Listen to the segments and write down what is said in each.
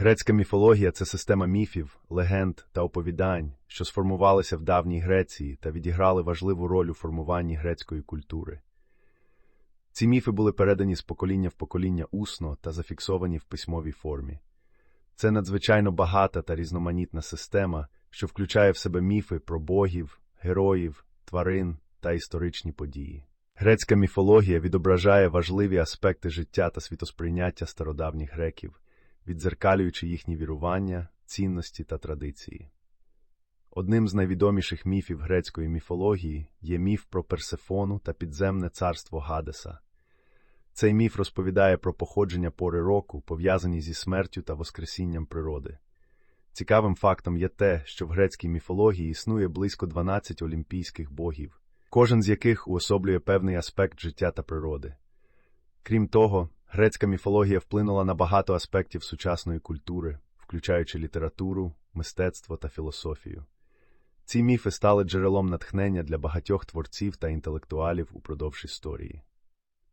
Грецька міфологія це система міфів, легенд та оповідань, що сформувалися в давній Греції та відіграли важливу роль у формуванні грецької культури. Ці міфи були передані з покоління в покоління усно та зафіксовані в письмовій формі. Це надзвичайно багата та різноманітна система, що включає в себе міфи про богів, героїв, тварин та історичні події. Грецька міфологія відображає важливі аспекти життя та світосприйняття стародавніх греків, віддзеркалюючи їхні вірування, цінності та традиції. Одним з найвідоміших міфів грецької міфології є міф про Персефону та підземне царство Гадеса. Цей міф розповідає про походження пори року, пов'язані зі смертю та воскресінням природи. Цікавим фактом є те, що в грецькій міфології існує близько 12 олімпійських богів, кожен з яких уособлює певний аспект життя та природи. Крім того, грецька міфологія вплинула на багато аспектів сучасної культури, включаючи літературу, мистецтво та філософію. Ці міфи стали джерелом натхнення для багатьох творців та інтелектуалів упродовж історії.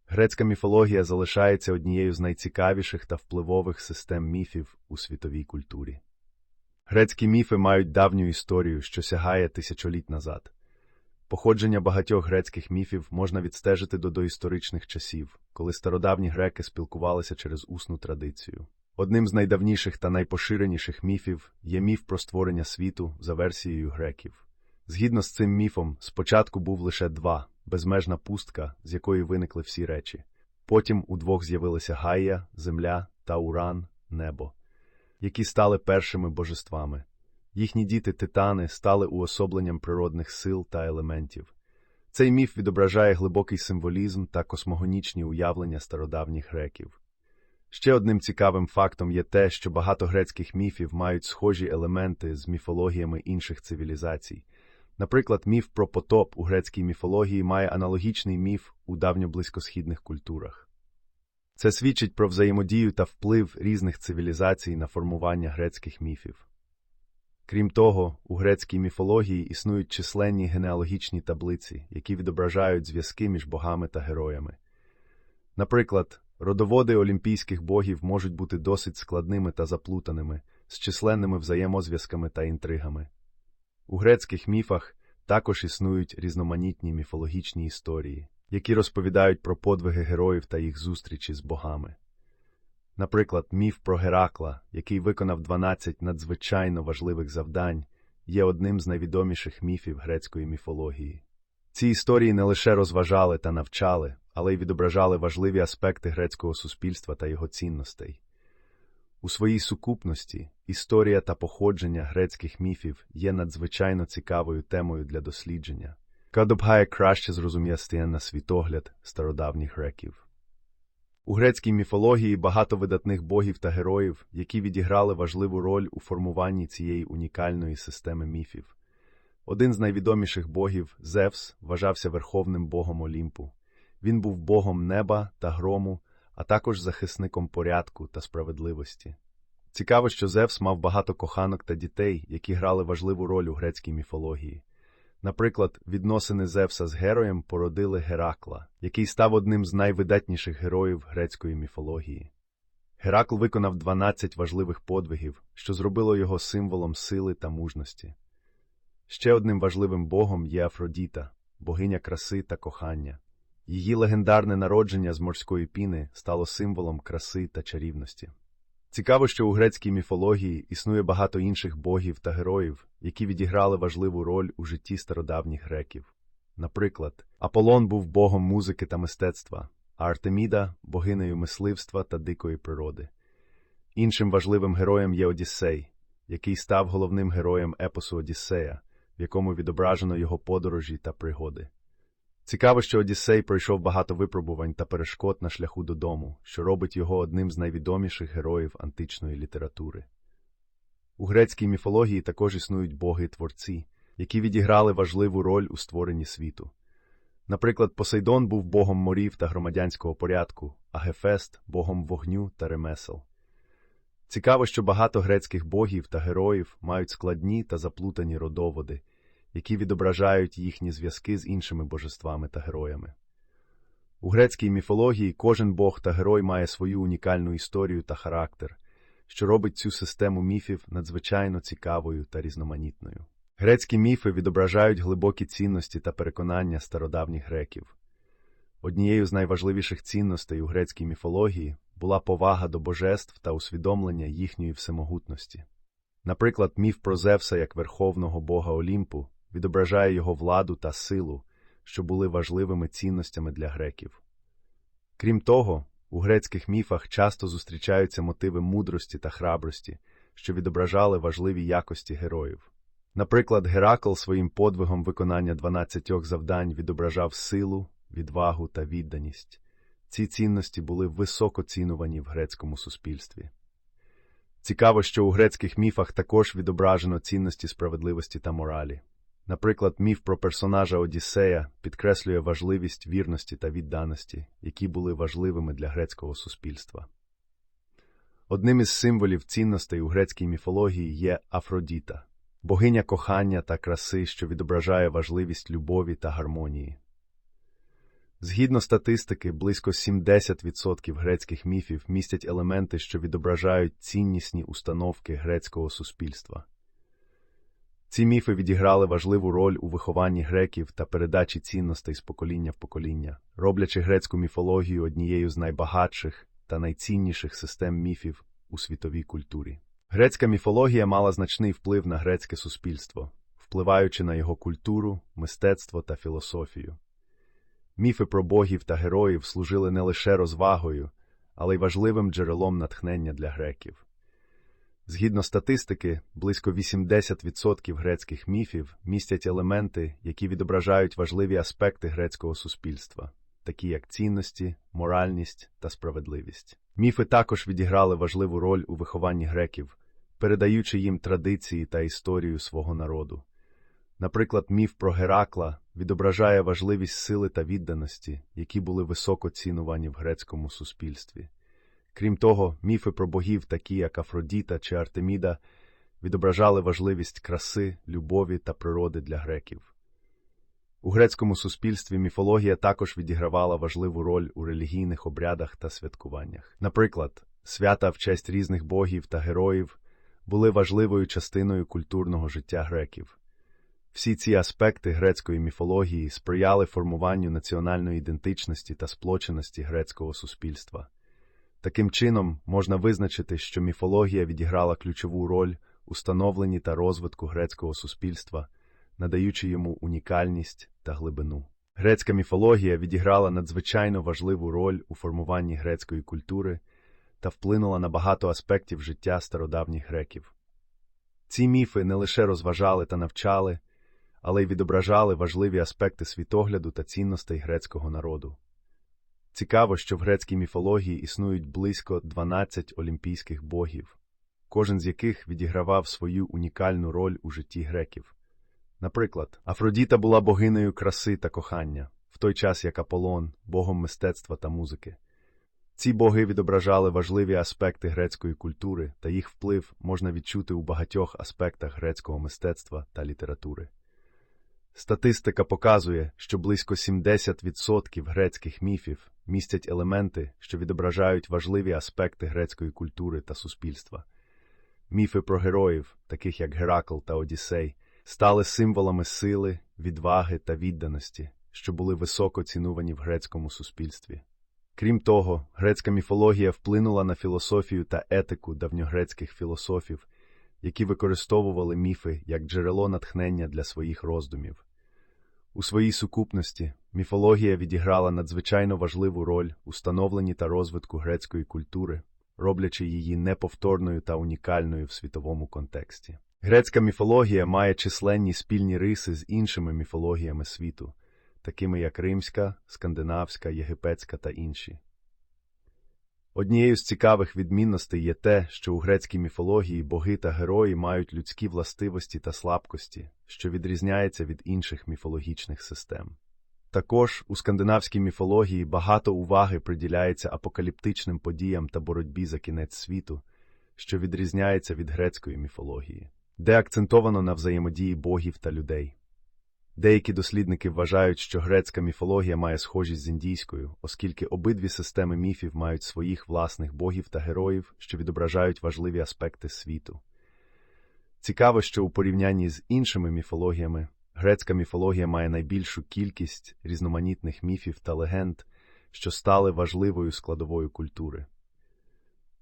Грецька міфологія залишається однією з найцікавіших та впливових систем міфів у світовій культурі. Грецькі міфи мають давню історію, що сягає тисячоліть назад. Походження багатьох грецьких міфів можна відстежити до доісторичних часів, коли стародавні греки спілкувалися через усну традицію. Одним з найдавніших та найпоширеніших міфів є міф про створення світу за версією греків. Згідно з цим міфом, спочатку був лише два безмежна пустка, з якої виникли всі речі. Потім удвох з'явилися Гайя, Земля та Уран, небо, які стали першими божествами. Їхні діти титани стали уособленням природних сил та елементів. Цей міф відображає глибокий символізм та космогонічні уявлення стародавніх греків. Ще одним цікавим фактом є те, що багато грецьких міфів мають схожі елементи з міфологіями інших цивілізацій. Наприклад, міф про потоп у грецькій міфології має аналогічний міф у давньоблизькосхідних культурах. Це свідчить про взаємодію та вплив різних цивілізацій на формування грецьких міфів. Крім того, у грецькій міфології існують численні генеалогічні таблиці, які відображають зв'язки між богами та героями. Наприклад, родоводи олімпійських богів можуть бути досить складними та заплутаними, з численними взаємозв'язками та інтригами. У грецьких міфах також існують різноманітні міфологічні історії, які розповідають про подвиги героїв та їх зустрічі з богами. Наприклад, міф про Геракла, який виконав 12 надзвичайно важливих завдань, є одним з найвідоміших міфів грецької міфології. Ці історії не лише розважали та навчали, але й відображали важливі аспекти грецького суспільства та його цінностей. У своїй сукупності історія та походження грецьких міфів є надзвичайно цікавою темою для дослідження, яка допомагає краще зрозуміти на світогляд стародавніх греків. У грецькій міфології багато видатних богів та героїв, які відіграли важливу роль у формуванні цієї унікальної системи міфів. Один з найвідоміших богів, Зевс, вважався верховним богом Олімпу. Він був богом неба та грому, а також захисником порядку та справедливості. Цікаво, що Зевс мав багато коханок та дітей, які грали важливу роль у грецькій міфології. Наприклад, відносини Зевса з героєм породили Геракла, який став одним з найвидатніших героїв грецької міфології. Геракл виконав 12 важливих подвигів, що зробило його символом сили та мужності. Ще одним важливим богом є Афродіта, богиня краси та кохання. Її легендарне народження з морської піни стало символом краси та чарівності. Цікаво, що у грецькій міфології існує багато інших богів та героїв, які відіграли важливу роль у житті стародавніх греків. Наприклад, Аполлон був богом музики та мистецтва, а Артеміда богинею мисливства та дикої природи. Іншим важливим героєм є Одіссей, який став головним героєм епосу Одіссея, в якому відображено його подорожі та пригоди. Цікаво, що Одіссей пройшов багато випробувань та перешкод на шляху додому, що робить його одним з найвідоміших героїв античної літератури. У грецькій міфології також існують боги-творці, які відіграли важливу роль у створенні світу. Наприклад, Посейдон був богом морів та громадянського порядку, а Гефест богом вогню та ремесел. Цікаво, що багато грецьких богів та героїв мають складні та заплутані родоводи які відображають їхні зв'язки з іншими божествами та героями. У грецькій міфології кожен бог та герой має свою унікальну історію та характер, що робить цю систему міфів надзвичайно цікавою та різноманітною. Грецькі міфи відображають глибокі цінності та переконання стародавніх греків. Однією з найважливіших цінностей у грецькій міфології була повага до божеств та усвідомлення їхньої всемогутності. Наприклад, міф про Зевса як верховного бога Олімпу відображає його владу та силу, що були важливими цінностями для греків. Крім того, у грецьких міфах часто зустрічаються мотиви мудрості та храбрості, що відображали важливі якості героїв. Наприклад, Геракл своїм подвигом виконання 12 завдань відображав силу, відвагу та відданість. Ці цінності були високо цінувані в грецькому суспільстві. Цікаво, що у грецьких міфах також відображено цінності справедливості та моралі. Наприклад, міф про персонажа Одіссея підкреслює важливість вірності та відданості, які були важливими для грецького суспільства. Одним із символів цінностей у грецькій міфології є Афродіта, богиня кохання та краси, що відображає важливість любові та гармонії. Згідно статистики, близько 70% грецьких міфів містять елементи, що відображають ціннісні установки грецького суспільства. Ці міфи відіграли важливу роль у вихованні греків та передачі цінностей з покоління в покоління, роблячи грецьку міфологію однією з найбагатших та найцінніших систем міфів у світовій культурі. Грецька міфологія мала значний вплив на грецьке суспільство, впливаючи на його культуру, мистецтво та філософію. Міфи про богів та героїв служили не лише розвагою, але й важливим джерелом натхнення для греків. Згідно статистики, близько 80% грецьких міфів містять елементи, які відображають важливі аспекти грецького суспільства, такі як цінності, моральність та справедливість. Міфи також відіграли важливу роль у вихованні греків, передаючи їм традиції та історію свого народу. Наприклад, міф про Геракла відображає важливість сили та відданості, які були високо цінувані в грецькому суспільстві. Крім того, міфи про богів, такі як Афродіта чи Артеміда, відображали важливість краси, любові та природи для греків. У грецькому суспільстві міфологія також відігравала важливу роль у релігійних обрядах та святкуваннях. Наприклад, свята в честь різних богів та героїв були важливою частиною культурного життя греків. Всі ці аспекти грецької міфології сприяли формуванню національної ідентичності та сплоченості грецького суспільства. Таким чином, можна визначити, що міфологія відіграла ключову роль у становленні та розвитку грецького суспільства, надаючи йому унікальність та глибину. Грецька міфологія відіграла надзвичайно важливу роль у формуванні грецької культури та вплинула на багато аспектів життя стародавніх греків. Ці міфи не лише розважали та навчали, але й відображали важливі аспекти світогляду та цінностей грецького народу. Цікаво, що в грецькій міфології існують близько 12 олімпійських богів, кожен з яких відігравав свою унікальну роль у житті греків. Наприклад, Афродіта була богинею краси та кохання, в той час як Аполлон, богом мистецтва та музики. Ці боги відображали важливі аспекти грецької культури, та їх вплив можна відчути у багатьох аспектах грецького мистецтва та літератури. Статистика показує, що близько 70% грецьких міфів містять елементи, що відображають важливі аспекти грецької культури та суспільства. Міфи про героїв, таких як Геракл та Одіссей, стали символами сили, відваги та відданості, що були високо цінувані в грецькому суспільстві. Крім того, грецька міфологія вплинула на філософію та етику давньогрецьких філософів, які використовували міфи як джерело натхнення для своїх роздумів. У своїй сукупності міфологія відіграла надзвичайно важливу роль у становленні та розвитку грецької культури, роблячи її неповторною та унікальною в світовому контексті. Грецька міфологія має численні спільні риси з іншими міфологіями світу, такими як римська, скандинавська, єгипетська та інші. Однією з цікавих відмінностей є те, що у грецькій міфології боги та герої мають людські властивості та слабкості, що відрізняється від інших міфологічних систем. Також у скандинавській міфології багато уваги приділяється апокаліптичним подіям та боротьбі за кінець світу, що відрізняється від грецької міфології, де акцентовано на взаємодії богів та людей. Деякі дослідники вважають, що грецька міфологія має схожість з індійською, оскільки обидві системи міфів мають своїх власних богів та героїв, що відображають важливі аспекти світу. Цікаво, що у порівнянні з іншими міфологіями грецька міфологія має найбільшу кількість різноманітних міфів та легенд, що стали важливою складовою культури.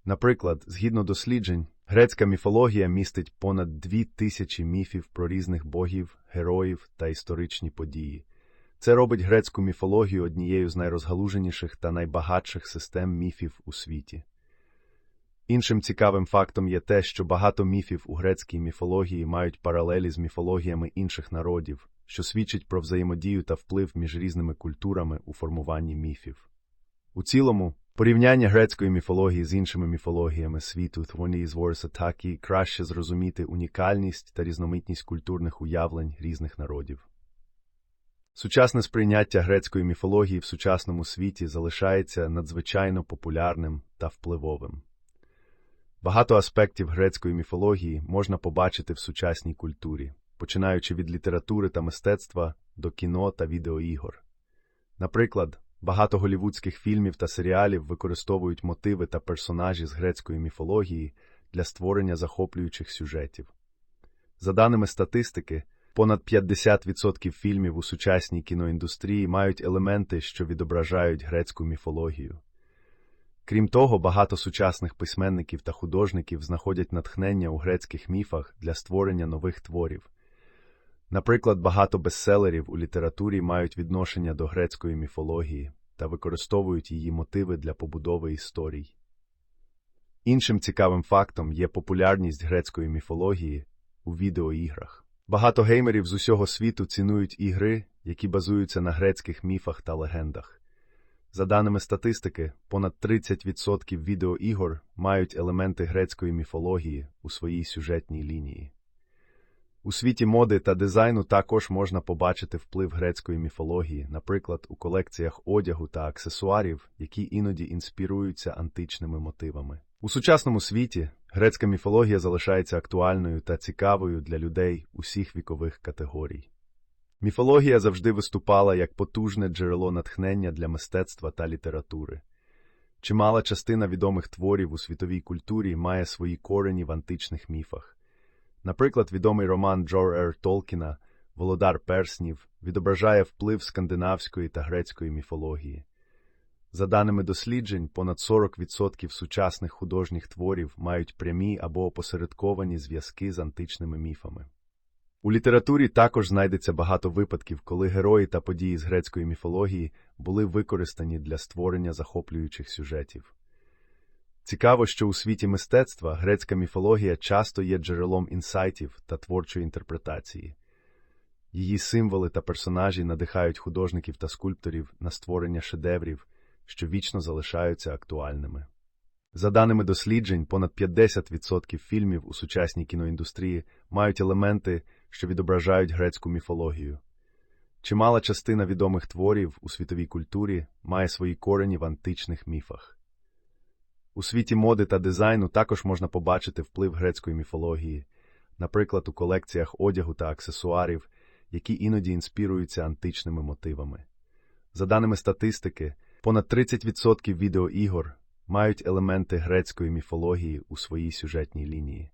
Наприклад, згідно досліджень, грецька міфологія містить понад дві тисячі міфів про різних богів, героїв та історичні події. Це робить грецьку міфологію однією з найрозгалуженіших та найбагатших систем міфів у світі. Іншим цікавим фактом є те, що багато міфів у грецькій міфології мають паралелі з міфологіями інших народів, що свідчить про взаємодію та вплив між різними культурами у формуванні міфів. У цілому, порівняння грецької міфології з іншими міфологіями світу зворюються так і краще зрозуміти унікальність та різноманітність культурних уявлень різних народів. Сучасне сприйняття грецької міфології в сучасному світі залишається надзвичайно популярним та впливовим. Багато аспектів грецької міфології можна побачити в сучасній культурі, починаючи від літератури та мистецтва до кіно та відеоігор. Наприклад, багато голівудських фільмів та серіалів використовують мотиви та персонажі з грецької міфології для створення захоплюючих сюжетів. За даними статистики, понад 50% фільмів у сучасній кіноіндустрії мають елементи, що відображають грецьку міфологію. Крім того, багато сучасних письменників та художників знаходять натхнення у грецьких міфах для створення нових творів. Наприклад, багато бестселерів у літературі мають відношення до грецької міфології та використовують її мотиви для побудови історій. Іншим цікавим фактом є популярність грецької міфології у відеоіграх. Багато геймерів з усього світу цінують ігри, які базуються на грецьких міфах та легендах. За даними статистики, понад 30% відеоігор мають елементи грецької міфології у своїй сюжетній лінії. У світі моди та дизайну також можна побачити вплив грецької міфології, наприклад, у колекціях одягу та аксесуарів, які іноді інспіруються античними мотивами. У сучасному світі грецька міфологія залишається актуальною та цікавою для людей усіх вікових категорій. Міфологія завжди виступала як потужне джерело натхнення для мистецтва та літератури. Чимала частина відомих творів у світовій культурі має свої корені в античних міфах. Наприклад, відомий роман Джор Р. Толкіна Володар Перснів відображає вплив скандинавської та грецької міфології. За даними досліджень, понад 40% сучасних художніх творів мають прямі або опосередковані зв'язки з античними міфами. У літературі також знайдеться багато випадків, коли герої та події з грецької міфології були використані для створення захоплюючих сюжетів. Цікаво, що у світі мистецтва грецька міфологія часто є джерелом інсайтів та творчої інтерпретації. Її символи та персонажі надихають художників та скульпторів на створення шедеврів, що вічно залишаються актуальними. За даними досліджень, понад 50% фільмів у сучасній кіноіндустрії мають елементи, що відображають грецьку міфологію. Чимала частина відомих творів у світовій культурі має свої корені в античних міфах. У світі моди та дизайну також можна побачити вплив грецької міфології, наприклад, у колекціях одягу та аксесуарів, які іноді інспіруються античними мотивами. За даними статистики, понад 30% відеоігор мають елементи грецької міфології у своїй сюжетній лінії.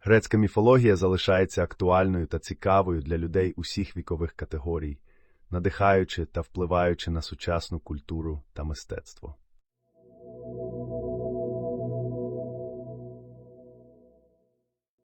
Грецька міфологія залишається актуальною та цікавою для людей усіх вікових категорій, надихаючи та впливаючи на сучасну культуру та мистецтво.